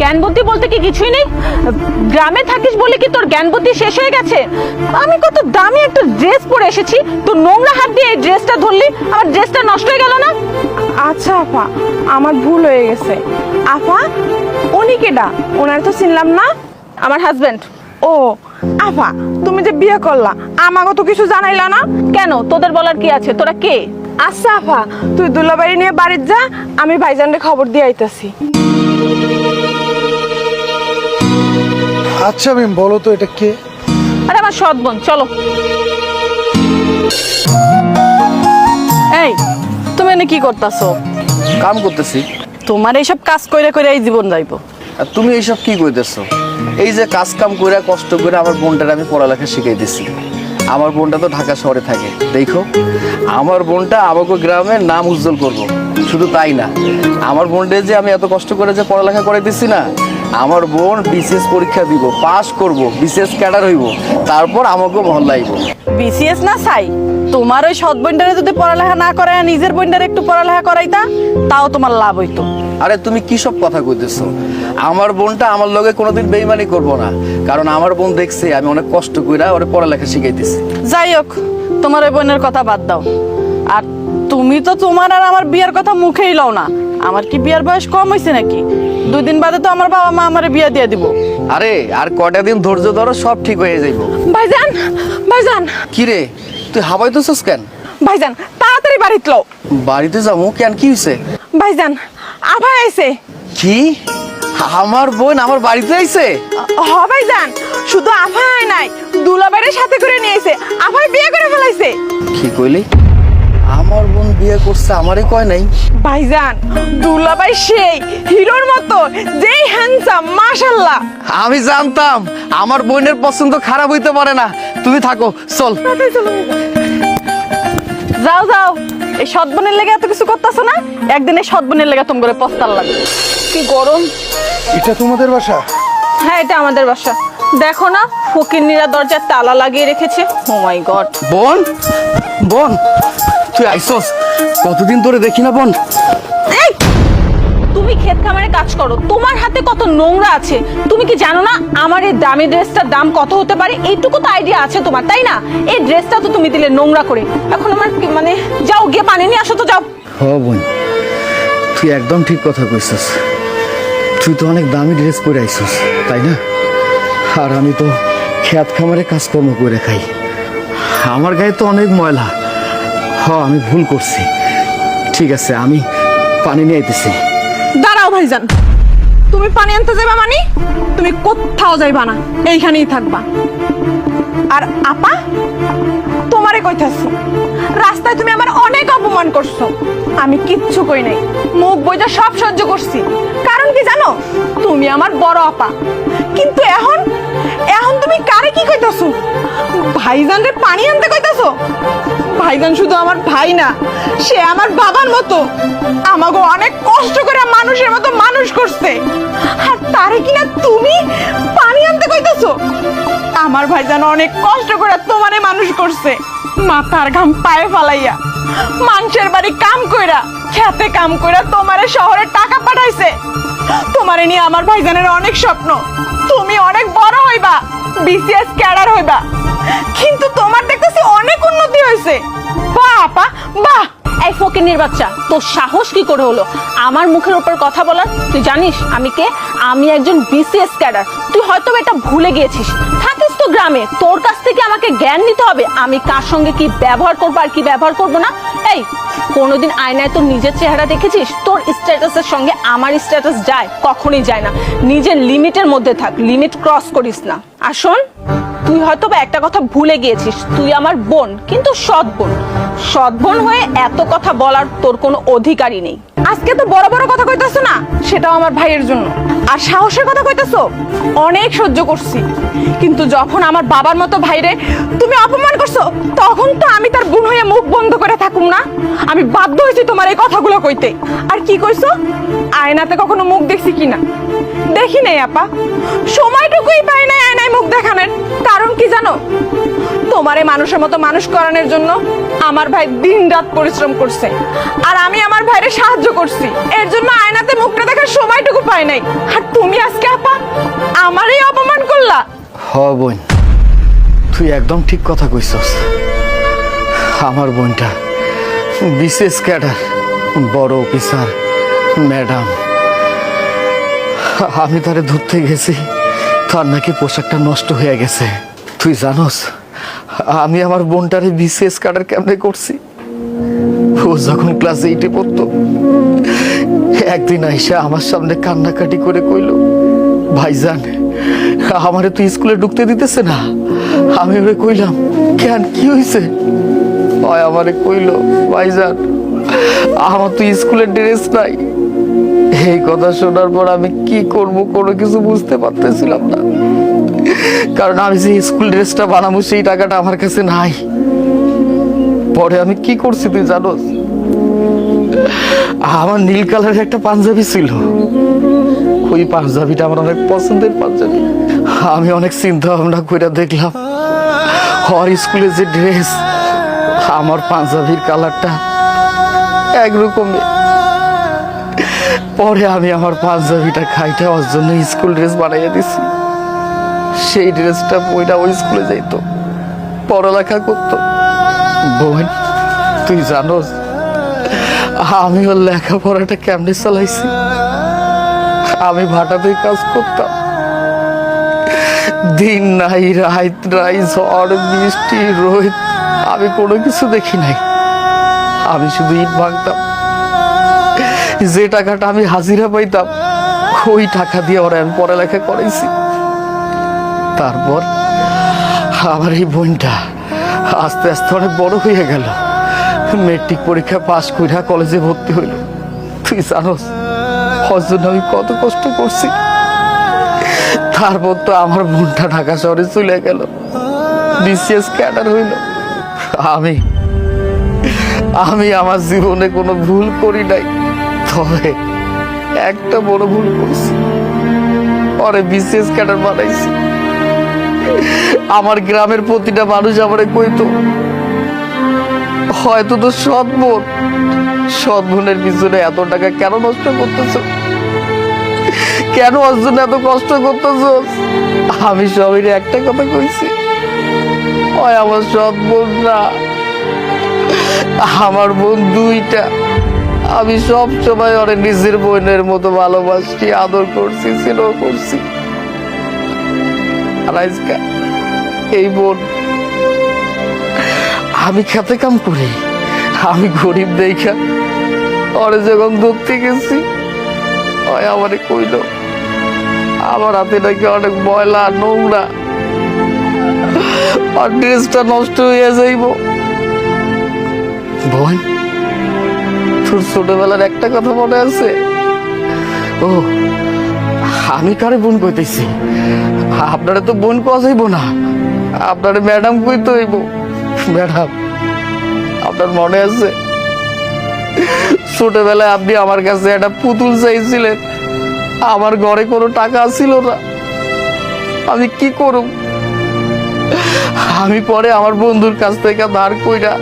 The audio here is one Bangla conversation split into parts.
জ্ঞান বুদ্ধি বলতে কি কিছুই নেই? গ্রামে থাকিস বলে কি তোর জ্ঞান বুদ্ধি শেষ হয়ে গেছে? আমি কত দামি একটা ড্রেস পরে এসেছি তো নোংরা হাত দিয়ে এই ড্রেসটা ধরলি আমার ড্রেসটা নষ্ট হয়ে গেল না? আচ্ছা আপা আমার ভুল হয়ে গেছে। আপা উনি কেডা? ওনার তো চিনলাম না। আমার হাজবেন্ড ও আপা তুমি যে বিয়ে করলা আমাকে তো কিছু জানাইলা না? কেন? তোদের বলার কি আছে? তোরা কে? আচ্ছা আপা তুই দুলাবাড়ি নিয়ে বাড়ির যা আমি ভাইজানরে খবর দিয়ে আইতাছি। আচ্ছা মিম বলো তো এটা কে? আরে আমার সৎ বোন চলো। এই তুমি এনে কি করতাছো? কাম করতেছি। তোমার এইসব কাজ কইরা কইরা এই জীবন যাইবো। আর তুমি এইসব কি কইতেছো? এই যে কাজ কাম করে কষ্ট করে আমার বোনটার আমি পড়ালেখা শিখাইতেছি আমার বোনটা তো ঢাকা শহরে থাকে। দেখো আমার বোনটা আমাকে গ্রামের নাম উজ্জ্বল করব। শুধু তাই না আমার বোনটা যে আমি এত কষ্ট করে যে পড়ালেখা করাইতেছি না আমার বোন বিসিএস পরীক্ষা দিব পাস করব বিসিএস ক্যাডার হইব তারপর আমাকে মহল্লাইব বিসিএস না চাই তোমার ওই সৎ বোনটারে যদি পড়ালেখা না করায় নিজের বোনটারে একটু পড়ালেখা করাইতা তাও তোমার লাভ হইতো। আরে তুমি কি সব কথা কইতেছো? আমার বোনটা আমার লগে কোনোদিন বেইমানি করব না কারণ আমার বোন দেখছে আমি অনেক কষ্ট কইরা ওরে পড়ালেখা শিখাইতেছি। যাই হোক তোমার ওই বোনের কথা বাদ দাও। আর তুমি তো তোমার আর আমার বিয়ার কথা মুখেই লও না। আমার কি বিয়ার বয়স কম হয়েছে নাকি? দুই দিন বাদে তো আমার বাবা মা আমার বিয়া দিয়ে দিব। আরে আর কয়টা দিন ধৈর্য ধরো সব ঠিক হয়ে যাইব। ভাইজান ভাইজান। কি রে তুই হাবাইতেছস কেন? ভাইজান তাড়াতাড়ি বাড়িতে লও। বাড়িতে যাব কেন? কি হয়েছে ভাইজান আভা আইছে। কি? আমার বোন আমার বাড়িতে আইছে? হ ভাইজান শুধু আভা আয় নাই দুলাবাড়ির সাথে করে নিয়েছে আভাই বিয়ে করে ফেলাইছে। কি কইলি? আমার বোন বিয়ে করছে আমারই কয় নাই? ভাইজান দুলাবাই সেই হিরোর মতো যেই হ্যান্ডসাম মাশাল্লাহ আমি জানতাম আমার বোনের পছন্দ খারাপ হইতে পারে না। তুমি থাকো চল। যাও যাও। এই সৎ বোনের লেগে এত কিছু করতেছো না? একদিন এই সৎ বোনের লেগে তুমি করে পস্তার লাগবে। কি গরম। এটা তোমাদের বাসা? হ্যাঁ এটা আমাদের বাসা। দেখো না ফকিরনিরা দরজার তালা লাগিয়ে রেখেছে। ও মাই গড বোন বোন তুই আইসস। কতদিন ধরে দেখি না বোন? তুমি ক্ষেত খামারে কাজ করো। তোমার হাতে কত নোংরা আছে। তুমি কি জানো না আমার এই দামি ড্রেসটার দাম কত হতে পারে? এইটুকু তো আইডিয়া আছে তোমার তাই না? এই ড্রেসটা তো তুমি দিলে নোংরা করে। এখন আমার কি- মানে যাও গিয়ে পানি নিয়ে আসো তো যাও। হ বোন। তুই একদম ঠিক কথা কইছস। তুই তো অনেক দামি ড্রেস পরে আইছস তাই না? আর আমি তো খেত খামারে কাজকর্ম করে খাই। আমার গায়ে তো অনেক ময়লা। হ, আমি ভুল করছি। ঠিক আছে, আমি পানি নিয়ে আইতেছি। দাঁড়াও ভাইজান। তুমি পানি আনতে যাবা মানে? তুমি কোথাও যাইবা না, এইখানেই থাকবা। আর আপা, তোমারে কইতাছি, রাস্তায় তুমি আমার অনেক অপমান করছ। আমি কিচ্ছু কই নাই, মুখ বইটা সব সহ্য করছি। কারণ কি জানো? তুমি আমার বড় আপা। কিন্তু এখন এখন তুমি কারে কি কইতাছো? ভাইজান রে পানি আনতে কইতাছো? ভাইজান শুধু আমার ভাই না, সে আমার বাবার মতো। আমাকে অনেক কষ্ট করে মানুষের মতো মানুষ করছে। আর তারে কিনা তুমি পানি আনতে কইতাছো? আমার ভাইজান অনেক কষ্ট করে তোমারে মানুষ করছে। মাথার ঘাম পায়ে ফালাইয়া, মানুষের বাড়ি কাম কইরা, খেতে কাম কইরা তোমারে শহরে টাকা পাঠাইছে। তোমারে নিয়ে আমার ভাইজানের অনেক স্বপ্ন। তুমি অনেক বড় হইবা, বিসিএস ক্যাডার হইবা। কিন্তু তোমার অনেক উন্নতি হয়েছে। বাহ! এই ফকিরনির বাচ্চা, তোর সাহস কি করে হলো? আমার মুখের কথা বলার, তুই জানিস আমি কে? আমি একজন বিসিএস ক্যাডার তুই হয়তো এটা ভুলে গিয়েছিস। থাকিস তো গ্রামে, তোর কাছ থেকে আমাকে জ্ঞান নিতে হবে। আমি কার সঙ্গে কি ব্যবহার করব আর কি ব্যবহার করব না? এই, কোনোদিন আয়নায় তোর নিজের চেহারা দেখেছিস? তোর স্ট্যাটাসের সঙ্গে আমার স্ট্যাটাস যায়, কখনোই যায় না। নিজের লিমিটের মধ্যে থাক, লিমিট ক্রস করিস না। আর শোন তুই হয়তো বা একটা কথা ভুলে গিয়েছিস, তুই আমার বোন, কিন্তু সৎ বোন। সৎ বোন হয়ে এত কথা বলার তোর কোনো অধিকারই নেই। আজকে তো বড় বড় কথা কইতাছো না, সেটাও আমার ভাইয়ের জন্য। আর সাহসের কথা কইতাছো, অনেক সহ্য করছি। কিন্তু যখন আমার বাবার মতো ভাইরে তুমি অপমান করছ, তখন তো আমি তার বোন হয়ে মুখ বন্ধ করে থাকুম না। আমি বাধ্য হয়েছি তোমার এই কথাগুলো কইতে। আর কি কইছো? আয়নাতে কখনো মুখ দেখছি কিনা? দেখি নাই, আপা। সময়টুকুই পাই আয়নায় মুখ দেখানোর কারণ কি জানো? তোমারে মানুষের মতো মানুষ করানোর জন্য আমার ভাই দিন রাত পরিশ্রম করছে। আর আমি আমার ভাইরে সাহায্য করছি। এর জন্য আয়নাতে মুখটা দেখার সময়টুকু পাই নাই। আর তুমি আজকে আপা, আমারই অপমান করলা। হ, বোন। তুই একদম ঠিক কথা কইছস। আমার বোনটা বিশেষ ক্যাডার, বড় অফিসার, ম্যাডাম। আমি তারে ধরতে গেছি। তার নাকি পোশাকটা নষ্ট হয়ে গেছে। তুই জানোস, আমি আমার বোনটারে বিশেষ ক্যাডার কেমনে করছি? ও যখন ক্লাস এইটে পড়তো, একদিন আইসা আমার সামনে কান্নাকাটি করে কইলো, ভাইজান, আমারে তুই স্কুলে ঢুকতে দিতেছে না? আমি ওরে কইলাম, কেন, কি ওই আমারে কইলো, ভাইজান, আমার তুই স্কুলের ড্রেস নাই। এই কথা শোনার পর আমি কি করব কোনো কিছু বুঝতে পারতেছিলাম না। কারণ আমি যে স্কুল ড্রেসটা বানাবো সেই টাকাটা আমার কাছে নাই। পরে আমি কি করছি তুই জানোস? আমার নীল কালারের একটা পাঞ্জাবি ছিল। ওই পাঞ্জাবিটা আমার অনেক পছন্দের পাঞ্জাবি। আমি অনেক চিন্তা ভাবনা করে দেখলাম হর স্কুলে যে ড্রেস আমার পাঞ্জাবির কালারটা একরকমই। পরে আমি আমার পাঞ্জাবিটা খাইটা ওর জন্য স্কুল ড্রেস বানাইয়া দিছি। সেই ড্রেসটা বইটা ওই স্কুলে যাইতো। পড়ালেখা করতো। বোন, তুই জানোস আমি ওর লেখাপড়াটা কেমনে চালাইছি? আমি ভাটাতে কাজ করতাম। দিন নাই, রাত নাই, ঝড়, বৃষ্টি, রোদ, আমি কোনো কিছু দেখি নাই। আমি শুধু ইট ভাঙতাম। যে টাকাটা আমি হাজিরা পাইতাম, ওই টাকা দিয়ে ওরা আমি পড়ালেখা করাইছি। তারপর আমার এই বোনটা আস্তে আস্তে অনেক বড় হয়ে গেল। মেট্রিক পরীক্ষা পাশ কইরা কলেজে ভর্তি হইল। তুই জানোস, ওর জন্য আমি কত কষ্ট করছি। তারপর তো আমার বোনটা ঢাকা শহরে চলে গেল। বিসিএস ক্যাডার হইল। আমি আমি আমার জীবনে কোনো ভুল করি নাই। তবে একটা বড় ভুল করছি। পরে বিসিএস ক্যাডার বানাইছি। আমার গ্রামের প্রতিটা মানুষ আমারে কইতো, হয়তো তো সৎ বোন। সৎ বোনের পিছনে এত টাকা কেন নষ্ট করতেছ? কেন ওর জন্য এত কষ্ট করতেছ? আমি সবাই একটা কথা কইছি, ওই আমার সৎ বোন না, আমার বোন দুইটা। আমি সব সময় ওরে নিজের বোনের মতো ভালোবাসছি আদর করছি, স্নেহ করছি। এই বোন, আমি খেতে কাম করি, আমি গরিব দেখা ওরে যখন ধরতে গেছি ওই আমারে কইল, আমার হাতে নাকি অনেক ময়লা, নোংরা, আর ড্রেসটা নষ্ট হয়ে যাইব। বোন তোর ছোটবেলার একটা কথা মনে আছে? ও, আমি কারে বোন কইতেছি? আপনারা তো বোন কোয়া যাইব না। আপনার ম্যাডাম কইতে হইব। ম্যাডাম, আপনার মনে আছে? ছোটবেলায় আপনি আমার কাছে একটা পুতুল চাইছিলেন। আমার ঘরে কোনো টাকা ছিল না। আমি কি করব আমি পরে আমার বন্ধুর কাছ থেকে ধার কইরা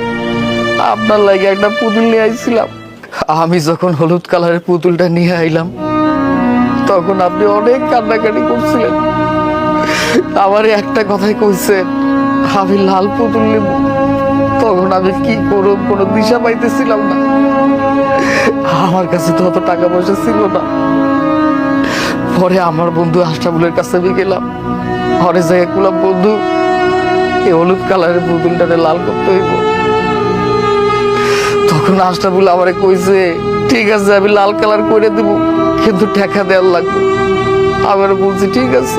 আপনার লাগে একটা পুতুল নিয়ে আইছিলাম। আমি যখন হলুদ কালারের পুতুলটা নিয়ে আইলাম, তখন আপনি অনেক কান্নাকাটি করছিলেন। আমার একটা কথাই কইছেন আমি লাল পুতুল নেব। তখন আমি কি করব? কোনো দিশা পাইতেছিলাম না। আমার কাছে তো অত টাকা পয়সা ছিল না। পরে আমার বন্ধু আশরাফুলের কাছে আমি গেলাম। ঘরে যাই বন্ধু, এই হলুদ কালারের পুতুলটারে লাল করতে হইব। তখন আশরাফুল আমারে কইছে, ঠিক আছে, আমি লাল কালার করে দেব, কিন্তু টাকা দেওয়ার লাগবে। আমার বলছি, ঠিক আছে।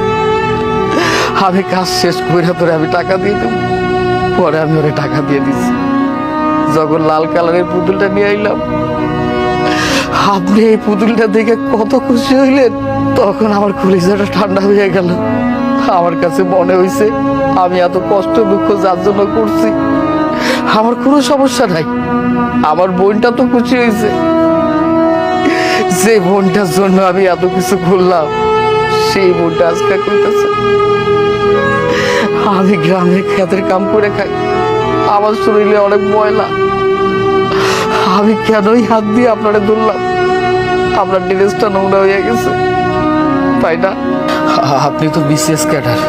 আমি কাজ শেষ করে তোরে আমি টাকা দিয়ে দেবো। পরে আমি ওরে টাকা দিয়ে দিছি। যখন লাল কালারের পুতুলটা নিয়ে আইলাম, আপনি এই পুতুলটা দেখে কত খুশি হইলেন, তখন আমার কলিজাটা ঠান্ডা হয়ে গেল। আমার কাছে মনে হইছে, আমি এত কষ্ট দুঃখ যার জন্য করছি। আমার কোনো সমস্যা নাই। আমার বোনটা তো খুশি হয়েছে। যে বোনটার জন্য আমি এত কিছু করলাম, সেই বোনটা আজকে কইতেছে, আমি গ্রামে খেতের কাম করে খাই। আমার শরীরে অনেক ময়লা। আমি কেনই হাত দিয়ে আপনারা ধরলাম? আপনার ড্রেসটা নোংরা হয়ে গেছে। তাই না? আপনি তো বিসিএস ক্যাডার,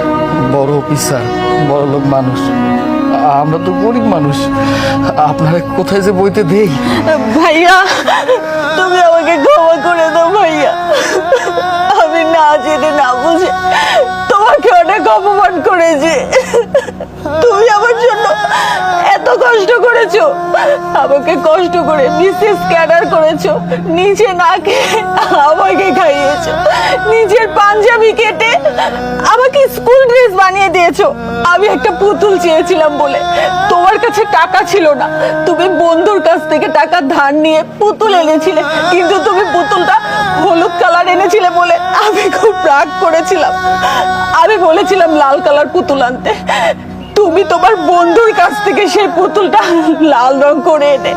বড় অফিসার বড় লোক মানুষ। আমরা তো গরিব মানুষ। আপনারা কোথায় যে বইতে দেই? ভাইয়া, তুমি আমাকে ক্ষমা করে দাও ভাইয়া। আমি না জেনে না বুঝে তোমাকে অনেক অপমান করেছি তুমি আমার জন্য এত কষ্ট করেছ আমাকে কষ্ট করে বিশেষ ক্যাডার করেছ। নিজে না খেয়ে আমাকে খাইয়েছো। নিজের পাঞ্জাবি কেটে আমাকে স্কুল ড্রেস বানিয়ে দিয়েছ। আমি একটা পুতুল চেয়েছিলাম বলে। তোমার কাছে টাকা ছিল না। তুমি বন্ধুর কাছ থেকে টাকা ধার নিয়ে পুতুল এনেছিলে। কিন্তু তুমি পুতুলটা হলুদ কালার এনেছিলে বলে আমি খুব রাগ করেছিলাম। আমি বলেছিলাম লাল কালার পুতুল আনতে। তুমি তোমার বন্ধুর কাছ থেকে সেই পুতুলটা লাল রং করে এনে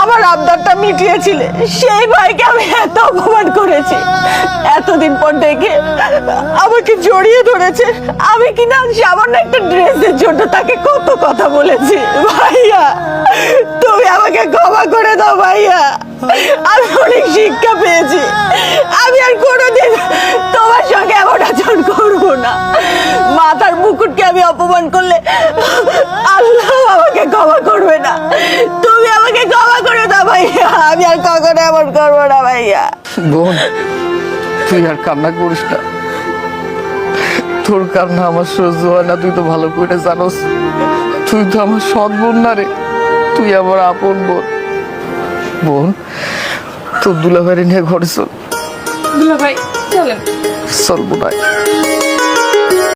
আমার আবদারটা মিটিয়েছিলে। সেই ভাইকে আমি এত অপমান করেছি। এতদিন পর দেখে আমাকে জড়িয়ে ধরেছে। আমি কিনা সামান্য একটা ড্রেসের জন্য তাকে কত কথা বলেছি। ভাইয়া, তুমি আমাকে ক্ষমা করে দাও ভাইয়া। আমি অনেক শিক্ষা পেয়েছি। আমি আর কোনোদিন তোমার সঙ্গে এমন আচরণ করব না। মাথার মুকুটকে আমি অপমান করলে আল্লাহ আমাকে ক্ষমা করবে না। তুমি আমাকে ক্ষমা করে দাও ভাইয়া। আমি আর কখনো এমন করব না ভাইয়া। বোন তুই আর কান্না করিস না। তোর কান্না আমার সহ্য হয় না তুই তো ভালো করে জানোস। তুই তো আমার সৎ বোন না রে। তুই আমার আপন বোন। বোন তোর দুলাভাইরে নিয়ে ঘরে চল। ভাই চলেন। চল বোনাই